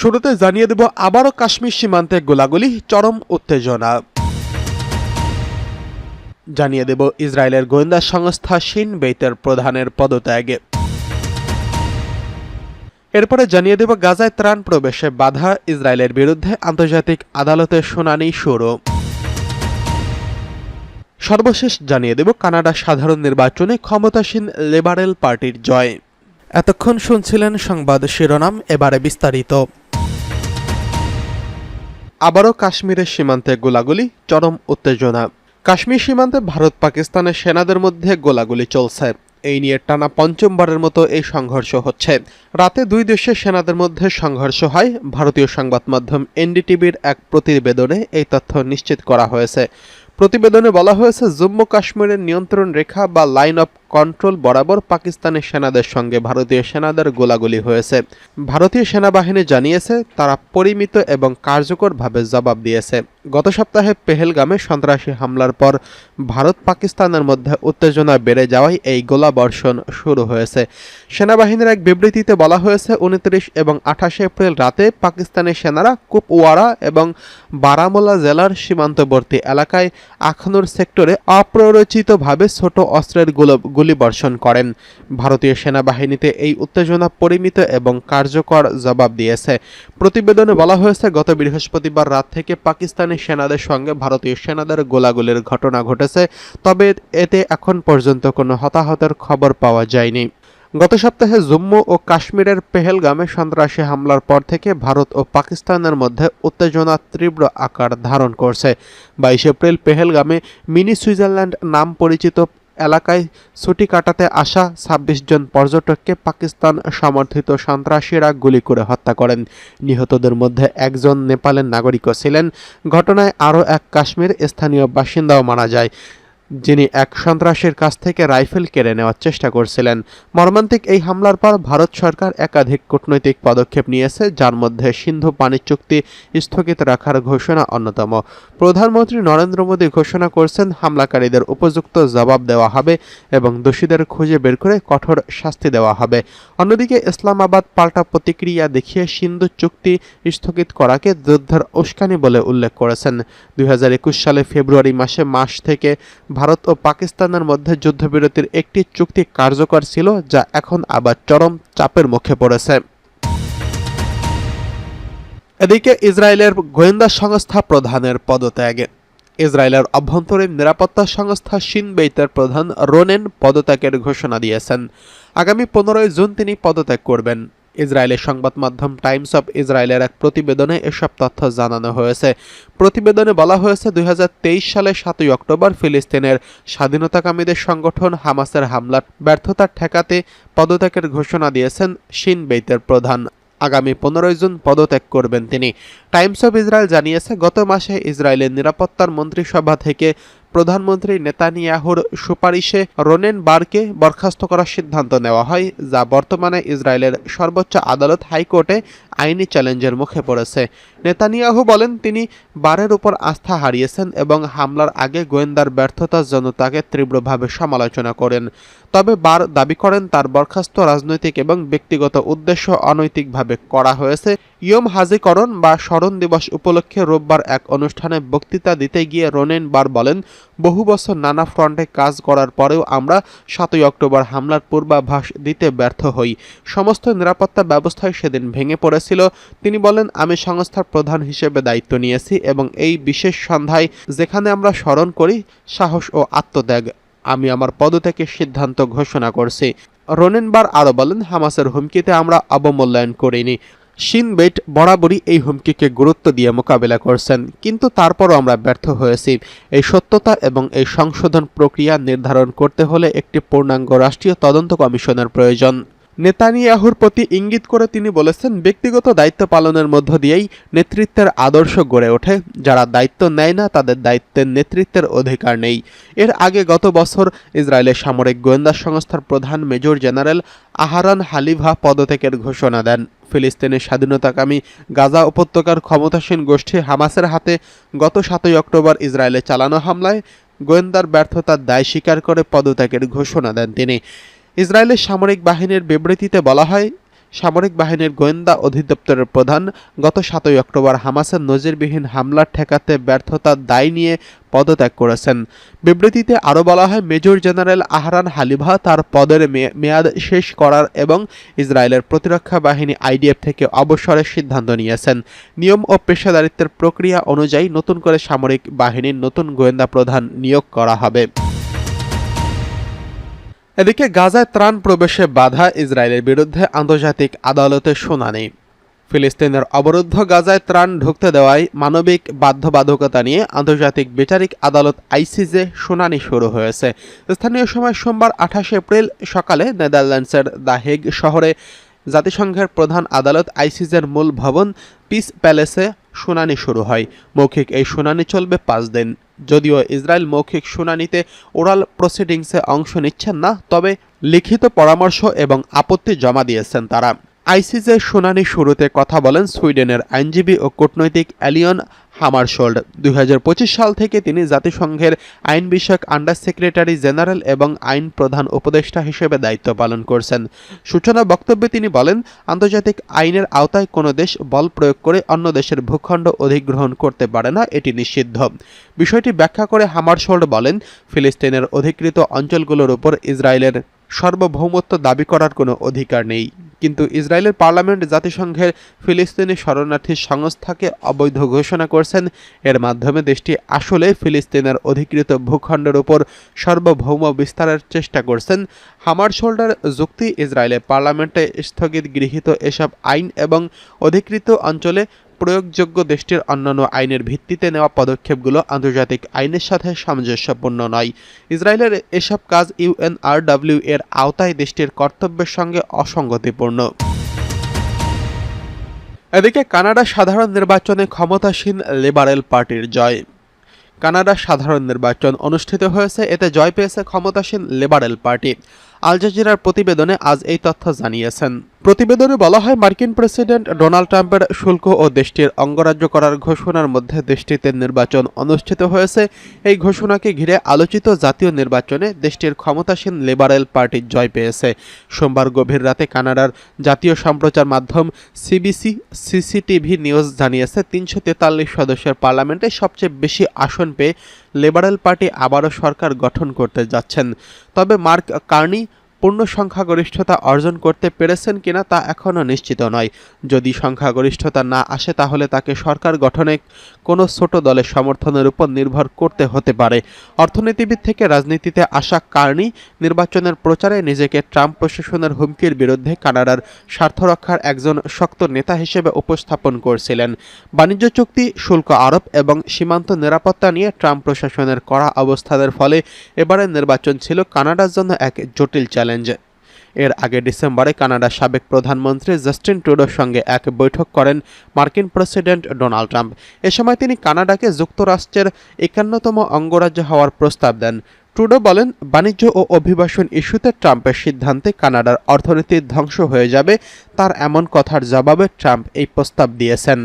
শুরুতে জানিয়ে দেব আবারও কাশ্মীর সীমান্তে গোলাগুলি চরম উত্তেজনা। জানিয়ে দেব ইসরায়েলের গোয়েন্দা সংস্থা শিন বেইতের প্রধানের পদত্যাগে। এরপরে জানিয়ে দেব গাজায় ত্রাণ প্রবেশে বাধা, ইসরায়েলের বিরুদ্ধে আন্তর্জাতিক আদালতের শুনানি শুরু। সর্বশেষ জানিয়ে দেব কানাডা সাধারণ নির্বাচনে ক্ষমতাসীন লিবারেল পার্টির জয়। এতক্ষণ শুনছিলেন সংবাদ শিরোনাম, এবারে বিস্তারিত। আবারও কাশ্মীরের সীমান্তে গোলাগুলি চরম উত্তেজনা। কাশ্মীর সীমান্তে ভারত, পাকিস্তানের সেনাদের মধ্যে গোলাগুলি চলছে। এই নিয়ে টানা পঞ্চমবারের মতো এই সংঘর্ষ হচ্ছে। রাতে দুই দেশের সেনাদের মধ্যে সংঘর্ষ হয়। ভারতীয় সংবাদ মাধ্যম এনডিটিভির এক প্রতিবেদনে এই তথ্য নিশ্চিত করা হয়েছে। প্রতিবেদনে বলা হয়েছে, জম্মু কাশ্মীরের নিয়ন্ত্রণ রেখা বা লাইন অফ কন্ট্রোল বরাবর পাকিস্তানের সেনাদের সঙ্গে ভারতীয় সেনাদের গোলাগুলি হয়েছে। ভারতীয় সেনাবাহিনী জানিয়েছে, তারা পরিমিত এবং কার্যকরভাবে জবাব দিয়েছে। গত সপ্তাহে পেহেলগামে সন্ত্রাসী হামলার পর ভারত পাকিস্তানের মধ্যে উত্তেজনা বেড়ে যাওয়ায় এই গোলাবর্ষণ শুরু হয়েছে। সেনাবাহিনীর এক বিবৃতিতে বলা হয়েছে, উনত্রিশ এবং আঠাশে এপ্রিল রাতে পাকিস্তানের সেনারা কুপওয়ারা এবং বারামুলা জেলার সীমান্তবর্তী এলাকায় আখনুর সেক্টরে অপ্ররোচিতভাবে ছোট অস্ত্রেরগুলো গুলিবর্ষণ করেন। ভারতীয় সেনাবাহিনীতে এই উত্তেজনা পরিমিত এবং কার্যকর জবাব দিয়েছে। প্রতিবেদনে বলা হয়েছে, গত বৃহস্পতিবার রাত থেকে পাকিস্তানি সেনাদের সঙ্গে ভারতীয় সেনাদের গোলাগুলির ঘটনা ঘটেছে, তবে এতে এখন পর্যন্ত কোনো হতাহতের খবর পাওয়া যায়নি। গত সপ্তাহে জম্মু ও কাশ্মীরের পেহেলগামে সন্ত্রাসী হামলার পর থেকে ভারত ও পাকিস্তানের মধ্যে উত্তেজনা তীব্র আকার ধারণ করছে। বাইশ এপ্রিল পেহেলগামে মিনি সুইজারল্যান্ড নাম পরিচিত এলাকায় ছুটি কাটাতে আসা ছাব্বিশ জন পর্যটককে পাকিস্তান সমর্থিত সন্ত্রাসীরা গুলি করে হত্যা করেন। নিহতদের মধ্যে একজন নেপালের নাগরিকও ছিলেন। ঘটনায় আরও এক কাশ্মীর স্থানীয় বাসিন্দাও মারা যায়। যিনি এক সন্ত্রাসীর কাছ থেকে রাইফেল কেড়ে নেওয়ার চেষ্টা করছিলেন। মর্মান্তিক এই হামলার পর ভারত সরকার একাধিক কূটনৈতিক পদক্ষেপ নিয়েছে, যার মধ্যে সিন্ধু পানি চুক্তি স্থগিত রাখার ঘোষণা অন্যতম। প্রধানমন্ত্রী নরেন্দ্র মোদী ঘোষণা করছেন, হামলাকারীদের উপযুক্ত জবাব দেওয়া হবে এবং দোষীদের খুঁজে বের করে কঠোর শাস্তি দেওয়া হবে। অন্যদিকে ইসলামাবাদ পাল্টা প্রতিক্রিয়া দেখিয়ে সিন্ধু চুক্তি স্থগিত করাকে যুদ্ধের উস্কানি বলে উল্লেখ করেছেন। দুই হাজার একুশ সালে ফেব্রুয়ারি মাসে মাস থেকে ভারত ও পাকিস্তানের মধ্যে যুদ্ধবিরতির একটি চুক্তি কার্যকর ছিল, যা এখন আবার চরম চাপের মুখে পড়েছে। এদিকে ইসরায়েলের গোয়েন্দা সংস্থা প্রধানের পদত্যাগে। ইসরায়েলের অভ্যন্তরীণ নিরাপত্তা সংস্থা শিনবেইতের প্রধান রোনেন পদত্যাগের ঘোষণা দিয়েছেন। আগামী পনেরোই জুন তিনি পদত্যাগ করবেন। ইসরায়েলের সংবাদ মাধ্যম টাইমস অফ ইসরায়েলের এক প্রতিবেদনে এসব তথ্য জানানো হয়েছে। প্রতিবেদনে বলা হয়েছে, দুই সালে সাতই অক্টোবর ফিলিস্তিনের স্বাধীনতাকামীদের সংগঠন হামাসের হামলার ব্যর্থতা ঠেকাতে পদত্যাগের ঘোষণা দিয়েছেন শিন বেইতের প্রধান। আগামী পনেরোই জুন পদত্যাগ করবেন তিনি। টাইমস অফ ইসরায়েল জানিয়েছে, গত মাসে ইসরায়েলের নিরাপত্তার মন্ত্রিসভা থেকে প্রধানমন্ত্রী নেতানিয়াহুর সুপারিশে রোনেন বারকে বরখাস্ত করার সিদ্ধান্ত নেওয়া হয়, যা বর্তমানে ইসরায়েলের সর্বোচ্চ আদালত হাইকোর্টে আইনি চ্যালেঞ্জের মুখে পড়েছে। নেতানিয়াহু বলেন, তিনি বারের উপর আস্থা হারিয়েছেন এবং হামলার আগে গোয়েন্দার ব্যর্থতার জন্য তাকে তীব্রভাবে সমালোচনা করেন। তবে বার দাবি করেন, তার বরখাস্ত রাজনৈতিক এবং ব্যক্তিগত উদ্দেশ্য অনৈতিকভাবে করা হয়েছে। ইয়ম হাজিকরণ বা স্মরণ দিবস উপলক্ষে রোববার এক অনুষ্ঠানে বক্তৃতা দিতে গিয়ে রোনেন বার বলেন, বহু বছর নানা ফ্রন্টে কাজ করার পরেও আমরা সাতই অক্টোবর হামলার পূর্বাভাস দিতে ব্যর্থ হই। সমস্ত নিরাপত্তা ব্যবস্থায় সেদিন ভেঙে পড়েছিল। তিনি বলেন, আমি সংস্থার প্রধান হিসেবে দায়িত্ব নিয়েছি এবং এই বিশেষ সন্ধ্যায় যেখানে আমরা স্মরণ করি, সাহস ও আত্মত্যাগ, আমি আমার পদত্যাগের সিদ্ধান্ত ঘোষণা করছি। রোনেনবার আরও বলেন, হামাসের হুমকিতে আমরা অবমূল্যায়ন করিনি। শিনবেট বরাবরই এই হুমকিকে গুরুত্ব দিয়ে মোকাবেলা করছেন, কিন্তু তারপরও আমরা ব্যর্থ হয়েছি। এই সত্যতা এবং এই সংশোধন প্রক্রিয়া নির্ধারণ করতে হলে একটি পূর্ণাঙ্গ রাষ্ট্রীয় তদন্ত কমিশনের প্রয়োজন। নেতানিয়াহুর প্রতি ইঙ্গিত করে তিনি বলেছেন, ব্যক্তিগত দায়িত্ব পালনের মধ্য দিয়েই নেতৃত্বের আদর্শ গড়ে ওঠে। যারা দায়িত্ব নেয় না, তাদের দায়িত্বের নেতৃত্বের অধিকার নেই। এর আগে গত বছর ইসরায়েলের সামরিক গোয়েন্দা সংস্থার প্রধান মেজর জেনারেল আহারান হালিভা পদত্যাগের ঘোষণা দেন। ফিলিস্তিনের স্বাধীনতাকামী গাজা উপত্যকার ক্ষমতাসীন গোষ্ঠী হামাসের হাতে গত সাতই অক্টোবর ইসরায়েলে চালানো হামলায় গোয়েন্দার ব্যর্থতার দায় স্বীকার করে পদত্যাগের ঘোষণা দেন তিনি। ইসরায়েলের সামরিক বাহিনীর বিবৃতিতে বলা হয়, সামরিক বাহিনীর গোয়েন্দা অধিদপ্তরের প্রধান গত সাতই অক্টোবর হামাসের নজিরবিহীন হামলা ঠেকাতে ব্যর্থতার দায় নিয়ে পদত্যাগ করেছেন। বিবৃতিতে আরও বলা হয়, মেজর জেনারেল আহরান হালিভা তার পদের মেয়াদ শেষ করার এবং ইসরায়েলের প্রতিরক্ষা বাহিনী আইডিএফ থেকে অবসরের সিদ্ধান্ত নিয়েছেন। নিয়ম ও পেশাদারিত্বের প্রক্রিয়া অনুযায়ী নতুন করে সামরিক বাহিনীর নতুন গোয়েন্দা প্রধান নিয়োগ করা হবে। এদিকে গাজায় ত্রাণ প্রবেশে বাধা ইসরায়েলের বিরুদ্ধে আন্তর্জাতিক আদালতে শুনানি। ফিলিস্তিনের অবরুদ্ধ গাজায় ত্রাণ ঢুকতে দেওয়ায় মানবিক বাধ্যবাধকতা নিয়ে আন্তর্জাতিক বিচারিক আদালত আইসিজে শুনানি শুরু হয়েছে। স্থানীয় সময় সোমবার আঠাশে এপ্রিল সকালে নেদারল্যান্ডসের দ্য হেগ শহরে জাতিসংঘের প্রধান আদালত আইসিজের মূল ভবন পিস প্যালেসে শুনানি শুরু হয়। মৌখিক এই শুনানি চলবে পাঁচ দিন। যদিও ইসরায়েল মৌখিক শুনানিতে ওরাল প্রসিডিংসে অংশ নিচ্ছেন না, তবে লিখিত পরামর্শ এবং আপত্তি জমা দিয়েছেন তারা। আইসিজের শুনানি শুরুতে কথা বলেন সুইডেনের আইনজীবী ও কূটনৈতিক অ্যালিয়ন হামারশোল্ড দুই সাল থেকে তিনি জাতিসংঘের আইন বিষয়ক আন্ডার সেক্রেটারি জেনারেল এবং আইন প্রধান উপদেষ্টা হিসেবে দায়িত্ব পালন করছেন। সূচনা বক্তব্যে তিনি বলেন, আন্তর্জাতিক আইনের আওতায় কোনো দেশ বল প্রয়োগ করে অন্য দেশের ভূখণ্ড অধিগ্রহণ করতে পারে না, এটি নিষিদ্ধ। বিষয়টি ব্যাখ্যা করে হামারশোল্ড বলেন, ফিলিস্তিনের অধিকৃত অঞ্চলগুলোর উপর ইসরায়েলের সার্বভৌমত্ব দাবি করার কোনো অধিকার নেই। কিন্তু ইসরায়েলের পার্লামেন্ট জাতিসংঘের ফিলিস্তিনি শরণার্থী সংস্থাকে অবৈধ ঘোষণা করছেন। এর মাধ্যমে দেশটি আসলে ফিলিস্তিনের অধিকৃত ভূখণ্ডের উপর সার্বভৌম বিস্তারের চেষ্টা করছেন। হামারশোল্ডার যুক্তি, ইসরায়েলের পার্লামেন্টে স্থগিত গৃহীত এসব আইন এবং অধিকৃত অঞ্চলে প্রয়োগযোগ্য দেশটির অন্যান্য আইনের ভিত্তিতে নেওয়া পদক্ষেপগুলো আন্তর্জাতিক আইনের সাথে সামঞ্জস্যপূর্ণ নয়। ইসরায়েলের এসব কাজ ইউএনআরডব্লিউ এর আওতায় দেশটির কর্তব্যের সঙ্গে অসঙ্গতিপূর্ণ। এদিকে কানাডা সাধারণ নির্বাচনে ক্ষমতাসীন লিবারেল পার্টির জয়। কানাডা সাধারণ নির্বাচন অনুষ্ঠিত হয়েছে, এতে জয় পেয়েছে ক্ষমতাসীন লিবারেল পার্টি। আল জাজিরার প্রতিবেদনে আজ এই তথ্য জানিয়েছেন। প্রতিবেদনে বলা হয়, মার্কিন প্রেসিডেন্ট ডোনাল্ড ট্রাম্পের শুল্ক ও দেশটির অঙ্গরাজ্য করার ঘোষণার মধ্যে দেশটিতে নির্বাচন অনুষ্ঠিত হয়েছে। এই ঘোষণাকে ঘিরে আলোচিত জাতীয় নির্বাচনে দেশটির ক্ষমতাসীন লিবারেল পার্টি জয় পেয়েছে। সোমবার গভীর রাতে কানাডার জাতীয় সম্প্রচার মাধ্যম সিবিসি সিসিটিভি নিউজ জানিয়েছে, তিনশো তেতাল্লিশ সদস্যের পার্লামেন্টে সবচেয়ে বেশি আসন পেয়ে লিবারেল পার্টি আবারও সরকার গঠন করতে যাচ্ছেন। তবে মার্ক কার্নি পূর্ণ সংখ্যাগরিষ্ঠতা অর্জন করতে পেরেছেন কিনা তা এখনও নিশ্চিত নয়। যদি সংখ্যাগরিষ্ঠতা না আসে, তাহলে তাকে সরকার গঠনে কোনো ছোট দলের সমর্থনের উপর নির্ভর করতে হতে পারে। অর্থনীতিবিদ থেকে রাজনীতিতে আসা কার্নি নির্বাচনের প্রচারে নিজেকে ট্রাম্প প্রশাসনের হুমকির বিরুদ্ধে কানাডার স্বার্থ রক্ষার একজন শক্ত নেতা হিসেবে উপস্থাপন করছিলেন। বাণিজ্য চুক্তি, শুল্ক আরোপ এবং সীমান্ত নিরাপত্তা নিয়ে ট্রাম্প প্রশাসনের কড়া অবস্থানের ফলে এবারের নির্বাচন ছিল কানাডার জন্য এক জটিল চ্যালেঞ্জ। এর আগে ডিসেম্বরে কানাডার সাবেক প্রধানমন্ত্রী জাস্টিন ট্রুডোর সঙ্গে এক বৈঠক করেন মার্কিন প্রেসিডেন্ট ডোনাল্ড ট্রাম্প। এ সময় তিনি কানাডাকে যুক্তরাষ্ট্রের একান্নতম অঙ্গরাজ্য হওয়ার প্রস্তাব দেন। ট্রুডো বলেন, বাণিজ্য ও অভিবাসন ইস্যুতে ট্রাম্পের সিদ্ধান্তে কানাডার অর্থনীতি ধ্বংস হয়ে যাবে, তার এমন কথার জবাবে ট্রাম্প এই প্রস্তাব দিয়েছেন।